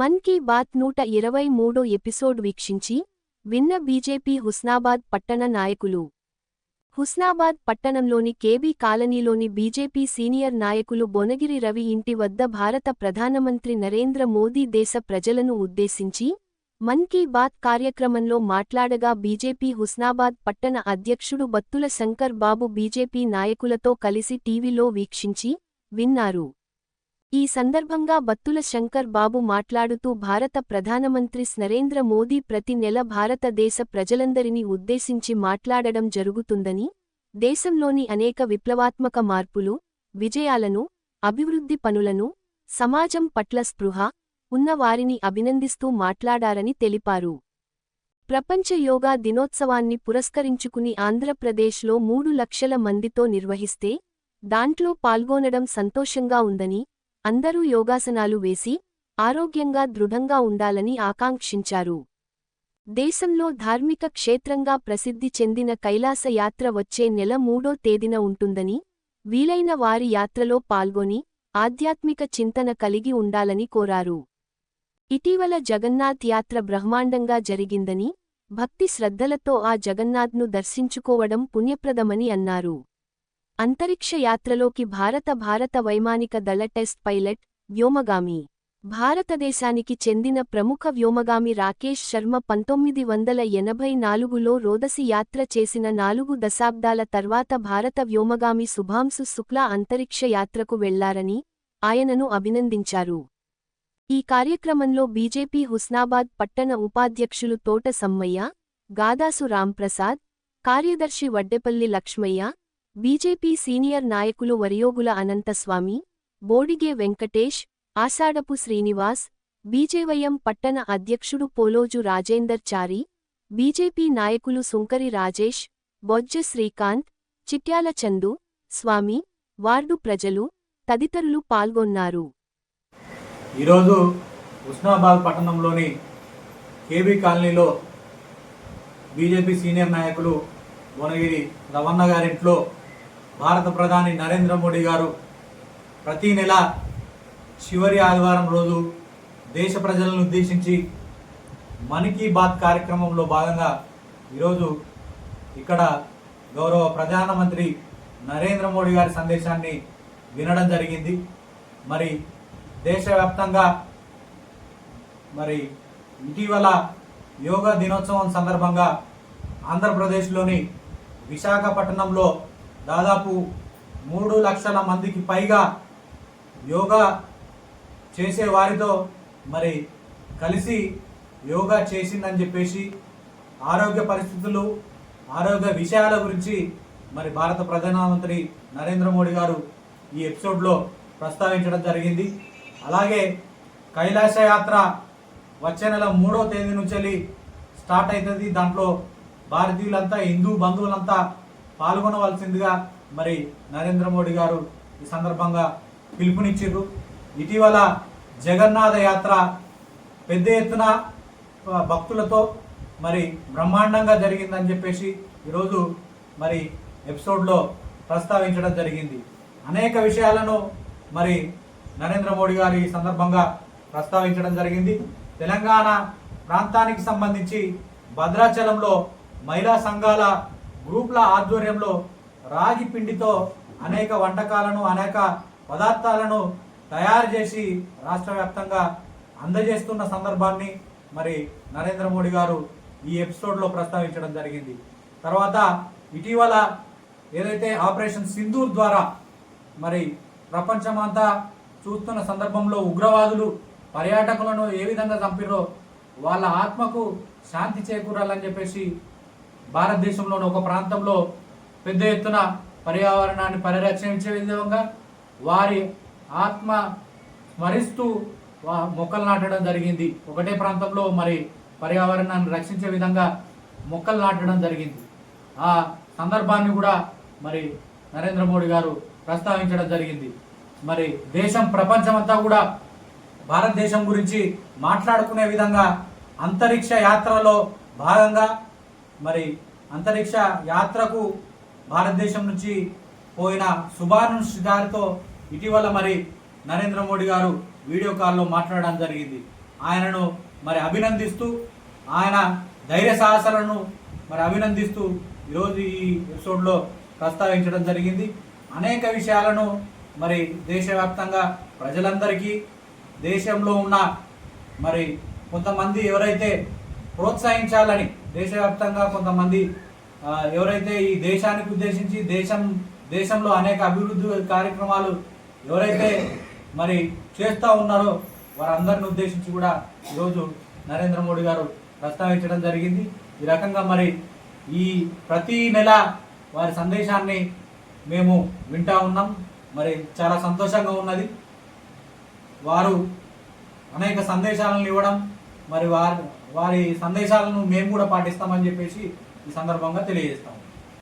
మన్ కీ బాత్ నూట ఇరవై మూడో ఎపిసోడ్ వీక్షించి విన్న బీజేపీ హుస్నాబాద్ పట్టణ నాయకులు. హుస్నాబాద్ పట్టణంలోని కేబీ కాలనీలోని బీజేపీ సీనియర్ నాయకులు బొనగిరి రవి ఇంటి వద్ద భారత ప్రధానమంత్రి నరేంద్ర మోదీ దేశ ప్రజలను ఉద్దేశించి మన్ కీ బాత్ కార్యక్రమంలో మాట్లాడగా బీజేపీ హుస్నాబాద్ పట్టణ అధ్యక్షుడు బత్తుల శంకర్ బాబు బీజేపీ నాయకులతో కలిసి టీవీలో వీక్షించి విన్నారు. ఈ సందర్భంగా బత్తుల శంకర్ బాబు మాట్లాడుతూ భారత ప్రధానమంత్రి నరేంద్ర మోదీ ప్రతి నెల భారతదేశ ప్రజలందరినీ ఉద్దేశించి మాట్లాడడం జరుగుతుందని దేశంలోని అనేక విప్లవాత్మక మార్పులు విజయాలను అభివృద్ధి పనులను సమాజం పట్ల స్పృహ ఉన్నవారిని అభినందిస్తూ మాట్లాడారని తెలిపారు. ప్రపంచ యోగా దినోత్సవాన్ని పురస్కరించుకుని ఆంధ్రప్రదేశ్లో మూడు లక్షల మందితో నిర్వహిస్తే దాంట్లో పాల్గొనడం సంతోషంగా ఉందని అందరూ యోగాసనాలు వేసి ఆరోగ్యంగా దృఢంగా ఉండాలని ఆకాంక్షించారు. దేశంలో ధార్మిక క్షేత్రంగా ప్రసిద్ధి చెందిన కైలాస యాత్ర వచ్చే నెల మూడో తేదీన ఉంటుందని వీలైన వారి యాత్రలో పాల్గొని ఆధ్యాత్మిక చింతన కలిగి ఉండాలని కోరారు. ఇటీవల జగన్నాథ్ యాత్ర బ్రహ్మాండంగా జరిగిందని భక్తి శ్రద్ధలతో ఆ జగన్నాథ్ను దర్శించుకోవడం పుణ్యప్రదమని అన్నారు. అంతరిక్ష యాత్రలోకి భారత భారత వైమానిక దళ టెస్ట్ పైలట్ వ్యోమగామి. భారతదేశానికి చెందిన ప్రముఖ వ్యోమగామి రాకేష్ శర్మ పంతొమ్మిది వందల ఎనభై నాలుగులో రోదసి యాత్ర చేసిన నాలుగు దశాబ్దాల తర్వాత భారత వ్యోమగామి శుభాంశు శుక్లా అంతరిక్ష యాత్రకు వెళ్ళారని ఆయనను అభినందించారు. ఈ కార్యక్రమంలో బీజేపీ హుస్నాబాద్ పట్టణ ఉపాధ్యక్షులు తోట సమ్మయ్య గాదాసు రాంప్రసాద్ కార్యదర్శి వడ్డెపల్లి లక్ష్మయ్య బీజేపీ సీనియర్ నాయకులు వరియోగుల అనంతస్వామి బోడిగే వెంకటేష్ ఆషాఢపు శ్రీనివాస్ బీజేవైఎం పట్టణ అధ్యక్షుడు పోలోజు రాజేందర్ చారి బీజేపీ నాయకులు సుంకరి రాజేష్ బొజ్జ శ్రీకాంత్ చిట్యాల చందు స్వామి వార్డు ప్రజలు తదితరులు పాల్గొన్నారు. ఈరోజు ఉస్నాబాద్ పట్టణంలోని కేబీ కాలనీలో బీజేపీ సీనియర్ నాయకులు భువనగిరి రవణ గారింట్లో భారత ప్రధాని నరేంద్ర మోడీ గారు ప్రతి నెల చివరి ఆదివారం రోజు దేశ ప్రజలను ఉద్దేశించి మన్ కీ బాత్ కార్యక్రమంలో భాగంగా ఈరోజు ఇక్కడ గౌరవ ప్రధానమంత్రి నరేంద్ర మోడీ గారి సందేశాన్ని వినడం జరిగింది. మరి దేశవ్యాప్తంగా మరి ఇటీవల యోగా దినోత్సవం సందర్భంగా ఆంధ్రప్రదేశ్లోని విశాఖపట్నంలో దాదాపు మూడు లక్షల మందికి పైగా యోగా చేసే వారితో మరి కలిసి యోగా చేసిందని చెప్పేసి ఆరోగ్య పరిస్థితులు ఆరోగ్య విషయాల గురించి మరి భారత ప్రధానమంత్రి నరేంద్ర మోడీ గారు ఈ ఎపిసోడ్లో ప్రస్తావించడం జరిగింది. అలాగే కైలాస యాత్ర వచ్చే నెల మూడో తేదీ నుంచి స్టార్ట్ అవుతుంది. దాంట్లో భారతీయులంతా హిందూ బంధువులంతా పాల్గొనవలసిందిగా మరి నరేంద్ర మోడీ గారు ఈ సందర్భంగా పిలుపునిచ్చారు ఇటీవల జగన్నాథ యాత్ర పెద్ద ఎత్తున భక్తులతో మరి బ్రహ్మాండంగా జరిగిందని చెప్పేసి ఈరోజు మరి ఎపిసోడ్లో ప్రస్తావించడం జరిగింది. అనేక విషయాలను మరి నరేంద్ర మోడీ గారు ఈ సందర్భంగా ప్రస్తావించడం జరిగింది. తెలంగాణ ప్రాంతానికి సంబంధించి భద్రాచలంలో మహిళా సంఘాల గ్రూప్ల ఆధ్వర్యంలో రాగి పిండితో అనేక వంటకాలను అనేక పదార్థాలను తయారు చేసి రాష్ట్ర వ్యాప్తంగా అందజేస్తున్న సందర్భాన్ని మరి నరేంద్ర మోడీ గారు ఈ ఎపిసోడ్లో ప్రస్తావించడం జరిగింది. తర్వాత ఇటీవల ఏదైతే ఆపరేషన్ సింధూర్ ద్వారా మరి ప్రపంచమంతా చూస్తున్న సందర్భంలో ఉగ్రవాదులు పర్యాటకులను ఏ విధంగా చంపిరో వాళ్ళ ఆత్మకు శాంతి చేకూరాలని చెప్పేసి భారతదేశంలోని ఒక ప్రాంతంలో పెద్ద ఎత్తున పర్యావరణాన్ని పరిరక్షించే విధంగా వారి ఆత్మ స్మరిస్తూ మొక్కలు నాటడం జరిగింది. ఒకటే ప్రాంతంలో మరి పర్యావరణాన్ని రక్షించే విధంగా మొక్కలు నాటడం జరిగింది. ఆ సందర్భాన్ని కూడా మరి నరేంద్ర మోడీ గారు ప్రస్తావించడం జరిగింది. మరి దేశం ప్రపంచమంతా కూడా భారతదేశం గురించి మాట్లాడుకునే విధంగా అంతరిక్ష యాత్రలో భాగంగా మరి అంతరిక్ష యాత్రకు భారతదేశం నుంచి పోయిన సుభానుష్ గారితో ఇటీవల మరి నరేంద్ర మోడీ గారు వీడియో కాల్లో మాట్లాడడం జరిగింది. ఆయనను మరి అభినందిస్తూ ఆయన ధైర్య సాహసాలను మరి అభినందిస్తూ ఈరోజు ఈ ఎపిసోడ్లో ప్రస్తావించడం జరిగింది. అనేక విషయాలను మరి దేశవ్యాప్తంగా ప్రజలందరికీ దేశంలో ఉన్న మరి కొంతమంది ఎవరైతే ప్రోత్సహించాలని దేశవ్యాప్తంగా కొంతమంది ఎవరైతే ఈ దేశానికి ఉద్దేశించి దేశం దేశంలో అనేక అభివృద్ధి కార్యక్రమాలు ఎవరైతే మరి చేస్తూ ఉన్నారో వారందరిని ఉద్దేశించి కూడా ఈరోజు నరేంద్ర మోడీ గారు ప్రస్తావించడం జరిగింది. ఈ రకంగా మరి ఈ ప్రతి నెల వారి సందేశాన్ని మేము వింటా ఉన్నాం. మరి చాలా సంతోషంగా ఉన్నది. వారు అనేక సందేశాలను ఇవ్వడం మరి వారు వారి సందేశాలను మేము కూడా పాటిస్తామని చెప్పేసి ఈ సందర్భంగా తెలియజేస్తాం.